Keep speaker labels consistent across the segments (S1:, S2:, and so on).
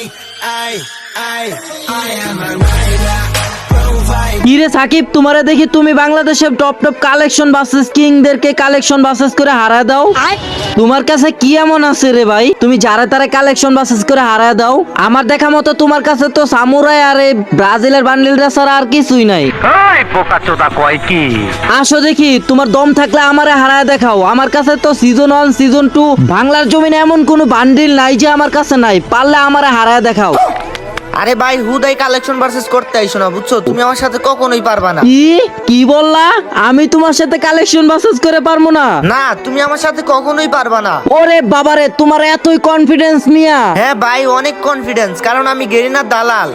S1: I, I, I am a rider. কিরে সাকিব তোমারে দেখি তুমি বাংলাদেশের টপ টপ কালেকশন বাসেস কিংদেরকে কালেকশন বাসেস করে হারা দাও। তোমার কাছে কি এমন আছে রে ভাই? তুমি যারা তারা কালেকশন বাসেস করে হারা দাও। আমার দেখা মতো তোমার কাছে তো সামুরাই আর এই ব্রাজিলের বান্ডিলটা ছাড়া আর কিছুই নাই। আসো দেখি তোমার দম থাকলে আমারে হারায় দেখাও। আমার কাছে তো সিজন ওয়ান সিজন টু বাংলার জমিনে এমন কোনো বান্ডিল নাই যে আমার কাছে নাই। পারলে আমারে হারায় দেখাও।
S2: আরে ভাই হুদাই কালেকশন ভার্সেস করতে আইসো না বুঝছ? তুমি আমার সাথে কখনোই পারবা না।
S1: কি? কি বললা? আমি তোমার সাথে কালেকশন বাসেস করে পারব না?
S2: না তুমি আমার সাথে কখনোই পারবা না।
S1: ওরে বাবারে তোমার এতই কনফিডেন্স মিয়া।
S2: হ্যাঁ ভাই অনেক কনফিডেন্স কারণ আমি গেরিনা দালাল।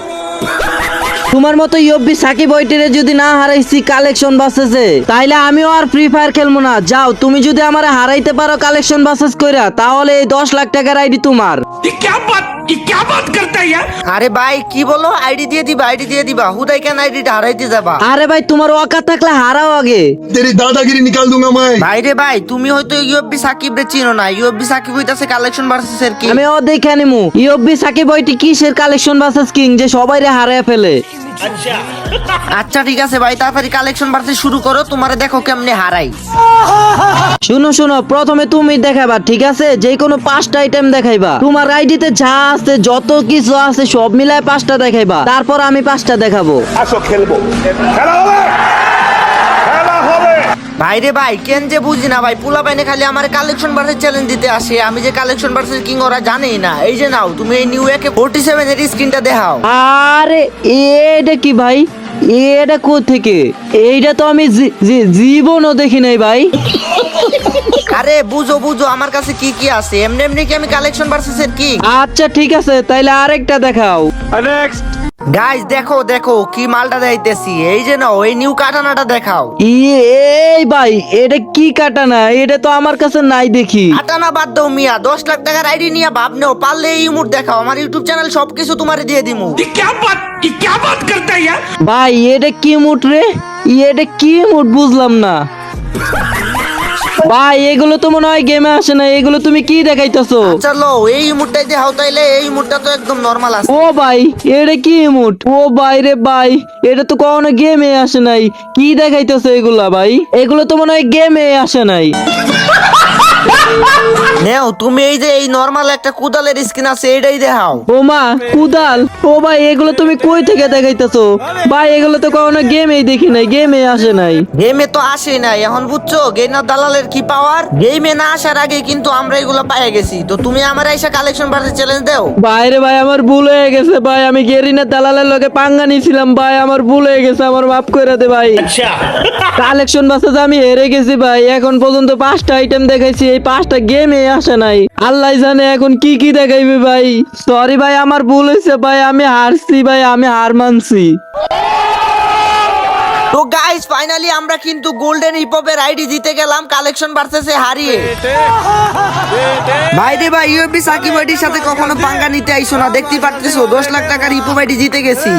S1: তোমার মতো ইয়ব্বি সাকিব ওইটিরে যদি না হারাইছি কালেকশন বাসেসে তাইলে আমিও আর ফ্রি ফায়ার খেলব না। যাও তুমি যদি আমারে হারাইতে পারো কালেকশন বাসেস কইরা তাহলে এই দশ লাখ টাকার আইডি তোমার।
S2: আরে ভাই কি বলো আইডি দিয়ে দিবা আইডি দিয়ে দিবা হুদাই কেন আইডিটা হারাইতে যাবা
S1: আরে ভাই তোমার ওয়াকা থাকলে হারাও আগে
S3: तेरी दादागिरी निकाल दूंगा मैं
S2: ভাই রে ভাই তুমি হয়তো ইউএফবি সাকিব রে চিনো না ইউএফবি সাকিব হইতাছে কালেকশন ভার্সেস এর কি
S1: আমি ও দেখে নিমু ইয়ব্বি সাকিব ওইটি কিসের কালেকশন বাসেস কিং যে সবাই রে হারায় ফেলে
S2: আচ্ছা। ঠিক আছে ভাই তাড়াতাড়ি কালেকশন বাড়তে শুরু করো তোমারে দেখো কেমনে হারাই।
S1: শুনো শুনো প্রথমে তুমি দেখাবা ঠিক আছে? যে কোনো পাঁচটা আইটেম দেখাইবা। তোমার আইডিতে যা আছে যত কিছু আছে সব মিলায় পাঁচটা দেখাইবা। তারপর আমি পাঁচটা দেখাবো।
S4: আসো খেলব। খেলা হবে!
S2: ভাই রে ভাই কেন যে বুঝি না ভাই? পুলা পাইনে খালি আমার কালেকশন ভার্সেস চ্যালেঞ্জ দিতে আসে। আমি যে কালেকশন ভার্সেস কিং ওরা জানেই না। এই যে নাও তুমি এই নিউ একে ফোর্টি সেভেন এর স্ক্রিনটা দেখাও।
S1: আরে এটা কি ভাই? এটা কো থেকে এইটা তো আমি জীবনও দেখি নাই ভাই।
S2: আরে বুঝো বুঝো আমার কাছে কি কি আছে? এমনি এমনি কি আমি কালেকশন ভার্সেস এর কি
S1: আচ্ছা ঠিক আছে তাইলে আরেকটা দেখাও।
S5: নেক্সট
S2: গাইস দেখো দেখো কি মালটা দেখাইতেছি। এই যে নাও এই নিউ কাটানাটা দেখাও।
S1: ই- এই ভাই এটা কি কাটানা এটা তো আমার কাছে নাই দেখি।
S2: কাটানা বাদ দাও মিয়া দশ লাখ টাকার আইডি নিয়ে ভাব নেও পারলে এই মুড দেখাও। আমার ইউটিউব চ্যানেল সবকিছু তোমারে দিয়ে দিমু।
S1: ভাই এটা কি মুট রে? এটা কি মুট বুঝলাম না। ভাই এগুলো তো মনে হয় গেমে আসে না। এগুলো তুমি কি দেখাইতেছো?
S2: চলো এই মুডটাই দেখাও তাইলে এই মুটটা তো একদম নরমাল আছে।
S1: ও ভাই এটা কি মুট ও ভাই রে ভাই এটা তো কখনো গেমে আসে নাই। কি দেখাইতেছো এগুলা ভাই? এগুলো তো মনে হয় গেমে আসে নাই।
S2: নেও তুমি এই যে এই নর্মাল একটা কুদালের স্কিন আছে এইটাই দেখাও।
S1: ও মা কুদাল? ও ভাই এগুলো তুমি কই থেকে দেখাইতেছো? ভাই এগুলো তো কখনো গেমেই দেখি নাই গেমে আসে নাই।
S2: গেমে তো আসেই নাই এখন বুঝছ? গেইনার দালালের কি পাওয়ার গেমে না আসার আগে কিন্তু আমরা এগুলো পাই গেছি। তো তুমি আমার এসে কালেকশন ভার্সেস চ্যালেঞ্জ দাও?
S1: বাইরে ভাই আমার ভুল হয়ে গেছে ভাই। আমি গেরিনা দালালের লগে পাঙ্গা নিয়েছিলাম ভাই। আমার ভুল হয়ে গেছে আমার মাফ করে দে ভাই। কালেকশন বাসে আমি হেরে গেছি ভাই। এখন পর্যন্ত পাঁচটা আইটেম দেখাইছি এই পাঁচটা গেমে আসে নাই। আল্লাহ জানে এখন কি কি দেখাইবে ভাই। সরি ভাই আমার ভুল হয়েছে ভাই আমি হারছি ভাই আমি হার মানছি।
S2: তো গাইস ফাইনালি আমরা কিন্তু গোল্ডেন হিপহপের আইডি জিতে গেলাম কালেকশন ভার্সেসে হারিয়ে। ভাই রে ভাই ইউএফবি সাকিব আইডির সাথে কখনো পাঙ্গা নিতে আইসো না। দেখতে পারতেছো দশ লাখ টাকার হিপহপ আইডি জিতে গেছি।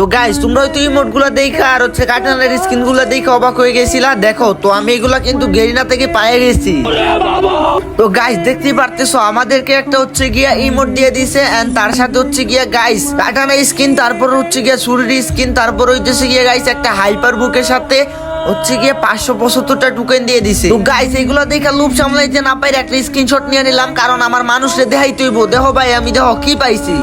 S2: তো গাইস তোমরা হয়তো ইমোটগুলো দেখা, আর হচ্ছে কার্টুনের স্ক্রিনগুলো দেখে অবাক হয়ে গেছিলা। দেখো, তো আমি এগুলা কিন্তু গেরিনা থেকে পায়ে গেছি। তো গাইস দেখতেই পারতেছো, আমাদেরকে একটা হচ্ছে গিয়া ইমোট দিয়ে দিছে এন্ড তার সাথে হচ্ছে গিয়া গাইস কাটানা স্কিন তারপর হচ্ছে গিয়া সুরির স্কিন তারপর হইতেছে গিয়া গাইস একটা হাইপার বুকের সাথে হচ্ছে গিয়ে পাঁচশো পঁচাত্তরটা টুকেন দিয়ে দিছে। তো গাইস এগুলো দেখে লুপ সামলাইতে না পাই একটা স্ক্রিনশট নিয়ে নিলাম, কারণ আমার মানুষরে দেখাইতে হইব। দেহ ভাই, আমি দেহ কি পাইছি।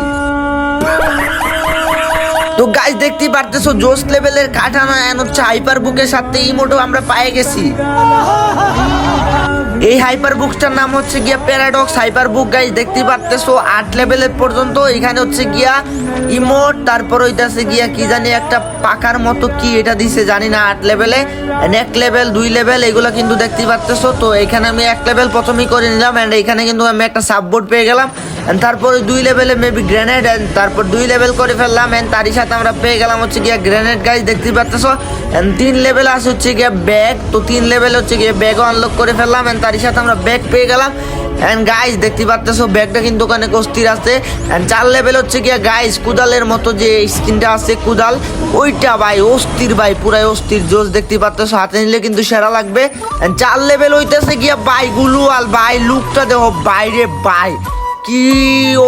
S2: তো গাইস দেখতেই পারতেছো জোস লেভেলের কাঠানা এন হচ্ছে হাইপার বুকের সাথে ইমোটো আমরা পায়ে গেছি। এই হাইপার বুকটার নাম হচ্ছে গিয়া প্যারাডক্স হাইপার বুক গাইস দেখতেই পারতেছো, আট লেভেলের পর্যন্ত, এখানে হচ্ছে গিয়া ইমোট তারপর হইতাছে গিয়া কি জানি একটা পাকার মতো কি এটা দিছে, জানি না, আট লেভেলে এক লেভেল দুই লেভেল এগুলো কিন্তু দেখতেই পারতেছো, তো এখানে আমি এক লেভেল প্রথমেই করে নিলাম অ্যান্ড এখানে কিন্তু আমি একটা সাববোর্ড পেয়ে গেলাম। তারপরে দুই লেভেলে মেবি গ্রেনেড তারপর দুই লেভেল করে ফেললাম এন্ড তারই সাথে আমরা পেয়ে গেলাম হচ্ছে গিয়া গ্রেনেড গাইজ দেখতে পাচ্তেছো এন্ড তিন লেভেল আছে হচ্ছে গিয়া ব্যাগ তো তিন লেভেল হচ্ছে গিয়ে ব্যাগও আনলক করে ফেললাম এন্ড তারই সাথে আমরা ব্যাগ পেয়ে গেলাম। এন্ড গাইজ দেখতে পাচ্তেছো ব্যাগটা কিন্তু ওখানে অস্থির আছে। এন্ড চার লেভেল হচ্ছে গিয়া গাইজ কুদালের মতো যে স্কিনটা আছে, কুদাল, ওইটা ভাই অস্থির ভাই, পুরাই অস্থির, জোস দেখতে পাচ্তেছো হাতে নিলে কিন্তু সেরা লাগবে। And চার লেভেল হইতেছে গিয়া বাই গুলুয়াল বাই লুকটা দেখো বাইরে বাই কি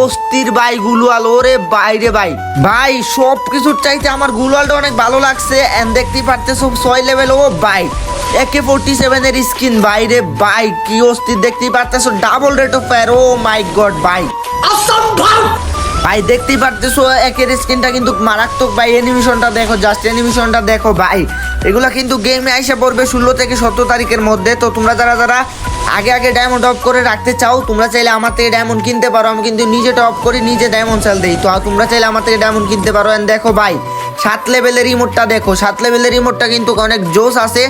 S2: অস্থির ভাই গুলুয়াল ওরে বাইরে ভাই। ভাই সব কিছুর চাইতে আমার গুলুয়ালটা অনেক ভালো লাগছে এন্ড দেখতেই পারতেছো ছয় লেভেল ও বাই একে ফোরটি সেভেনের স্কিন বাইরে বাই কি অস্থির দেখতেই পারতেছো double rate of fire oh my God by ভাই দেখতেই পারতেছো একের স্কিনটা কিন্তু মারাত্মক ভাই। অ্যানিমেশনটা দেখো জাস্ট অ্যানিমেশনটা দেখো ভাই। এগুলা কিন্তু গেমে আইসা পড়বে ষোলো থেকে সতেরো তারিখের মধ্যে তো তোমরা যারা যারা আগে আগে ডায়মন্ড অফ করে রাখতে চাও, তোমরা চাইলে আমার থেকে ডায়মন্ড কিনতে পারো। আমি কিন্তু নিজে টপ করি, নিজে ডায়মন্ড সেল দিই। তো তোমরা চাইলে আমার থেকে ডায়মন্ড কিনতে পারো। অ্যান্ড দেখো ভাই, সাত লেভেলের রিমোটটা দেখো। সাত লেভেলের রিমোটটা কিন্তু অনেক জোস আছে।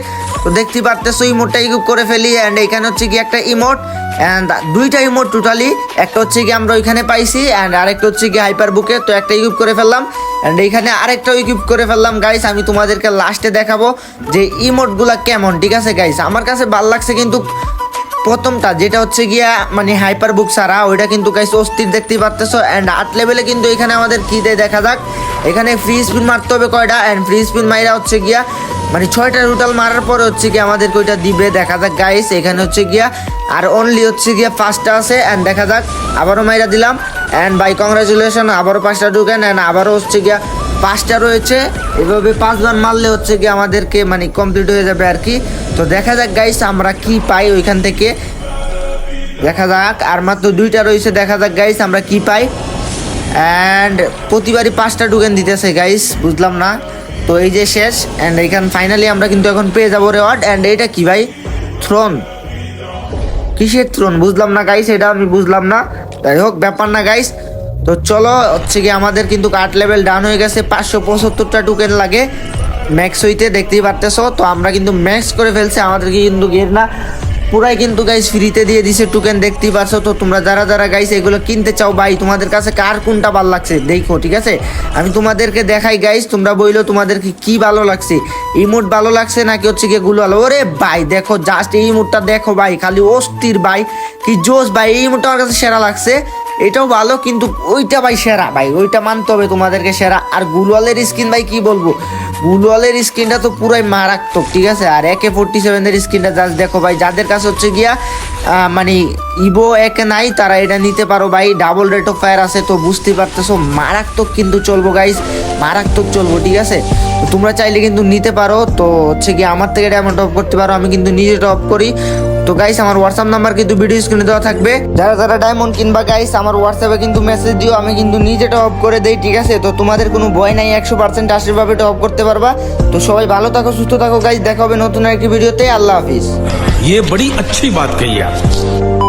S2: তো দেখতে পারতেছো ইমোটটা ইকুপ করে ফেলি। অ্যান্ড এখানে হচ্ছে কি একটা ইমোট অ্যান্ড দুইটা ইমোট টোটালি একটা হচ্ছে কি আমরা ওইখানে পাইছি। অ্যান্ড আরেকটা হচ্ছে কি হাইপার বুকে তো একটা ইকুইপ করে ফেললাম। অ্যান্ড এইখানে আরেকটা ইকুইপ করে ফেললাম। গাইস আমি তোমাদেরকে লাস্টে দেখাবো যে ইমোটগুলা কেমন, ঠিক আছে গাইস আমার কাছে ভালো লাগছে কিন্তু প্রথমটা, যেটা হচ্ছে গিয়া মানে হাইপার বুক ছাড়া, ওইটা কিন্তু গাইস অস্থির দেখতে পারতেছো। অ্যান্ড আট লেভেলে কিন্তু এখানে আমাদের কি দেয় দেখা যাক। এখানে ফ্রি স্পিন মারতে হবে কয়টা? অ্যান্ড ফ্রি স্পিন মাইরা হচ্ছে গিয়া মানে ছয়টা রুটাল মারার পরে হচ্ছে গিয়া আমাদেরকে ওইটা দিবে। দেখা যাক গাইস এখানে হচ্ছে গিয়া, আর অনলি হচ্ছে গিয়া পাঁচটা আছে। অ্যান্ড দেখা যাক, আবারও মাইরা দিলাম। অ্যান্ড বাই কংগ্রাচুলেশন আবারও পাঁচটা ঢুকেন। অ্যান্ড আবারও হচ্ছে গিয়া পাঁচটা রয়েছে। এভাবে পাঁচবার মারলে হচ্ছে কি আমাদেরকে মানে কমপ্লিট হয়ে যাবে আর কি তো দেখা যাক গাইস আমরা কি পাই ওইখান থেকে। দেখা যাক, আর মাত্র দুইটা রয়েছে, দেখা যাক গাইস আমরা কি পাই। অ্যান্ড প্রতিবারই পাঁচটা টোকেন দিতেছে গাইস বুঝলাম না। তো এই যে শেষ অ্যান্ড এইখান ফাইনালি আমরা কিন্তু এখন পেয়ে যাব রেওয়ার্ড অ্যান্ড এইটা কি ভাই? থ্রোন কিসের থ্রোন বুঝলাম না গাইস এটা আমি বুঝলাম না। যাই হোক, ব্যাপার না গাইস তো চলো, হচ্ছে কি আমাদের কিন্তু আট লেভেল ডাউন হয়ে গেছে, পাঁচশো পঁচাত্তরটা টোকেন লাগে। ম্যাক্স হইতে দেখতেই পারতেছো, তো আমরা কিন্তু ম্যাক্স করে ফেলছি আমাদেরকে কিন্তু গের না। পুরাই কিন্তু গাইস ফ্রিতে দিয়ে দিছে টোকেন দেখতেই পারছ তো, তোমরা যারা যারা গাইস এগুলো কিনতে চাও, ভাই, তোমাদের কাছে কার কোনটা ভালো লাগছে, দেখো, ঠিক আছে? আমি তোমাদেরকে দেখাই গাইস তোমরা বইলো তোমাদেরকে কি ভালো লাগছে। ইমোট ভালো লাগছে নাকি হচ্ছে গিয়ে গুলো ভালো ওরে ভাই, দেখো জাস্ট এই ইমোটটা দেখো, ভাই, খালি অস্থির, ভাই, কি জোস ভাই, এই ইমোটটা আমার কাছে সেরা লাগছে। এটাও ভালো, কিন্তু ওইটা ভাই সেরা ভাই, ওইটা মানতে হবে তোমাদেরকে সেরা। আর গুলওয়ালের স্কিন ভাই কি বলব? গুলওয়ালের স্কিনটা তো পুরাই মারাত্মক, ঠিক আছে? আর একে ফোরটি সেভেনের স্কিনটা জাস্ট দেখো ভাই, যাদের কাছে হচ্ছে গিয়া মানে ইভো একে নাই, তারা এটা নিতে পারো ভাই। ডাবল রেট অফ ফায়ার আছে, তো বুঝতে পারতেছো, মারাত্মক কিন্তু চলবো গাইস মারাত্মক চলবো, ঠিক আছে? তোমরা চাইলে কিন্তু নিতে পারো, তো হচ্ছে গিয়ে আমার থেকে ডায়মন্ড টপ করতে পারো, আমি কিন্তু নিজে টপ করি। তো গাইস আমার হোয়াটসঅ্যাপ নাম্বার কিন্তু ভিডিও স্ক্রিনে দেওয়া থাকবে যারা যারা ডায়মন্ড কিনবা গাইস আমার হোয়াটসঅ্যাপে কিন্তু মেসেজ দিও আমি কিন্তু নিজে টপ করে দেই ঠিক আছে তো তোমাদের কোনো ভয় নাই একশো পার্সেন্ট আশীর্ভাবে টপ করতে পারবা তো সবাই ভালো থাকো সুস্থ থাকো গাইস দেখা হবে নতুন একটি ভিডিওতে আল্লাহ হাফিজ
S4: ये बड़ी अच्छी बात कही आप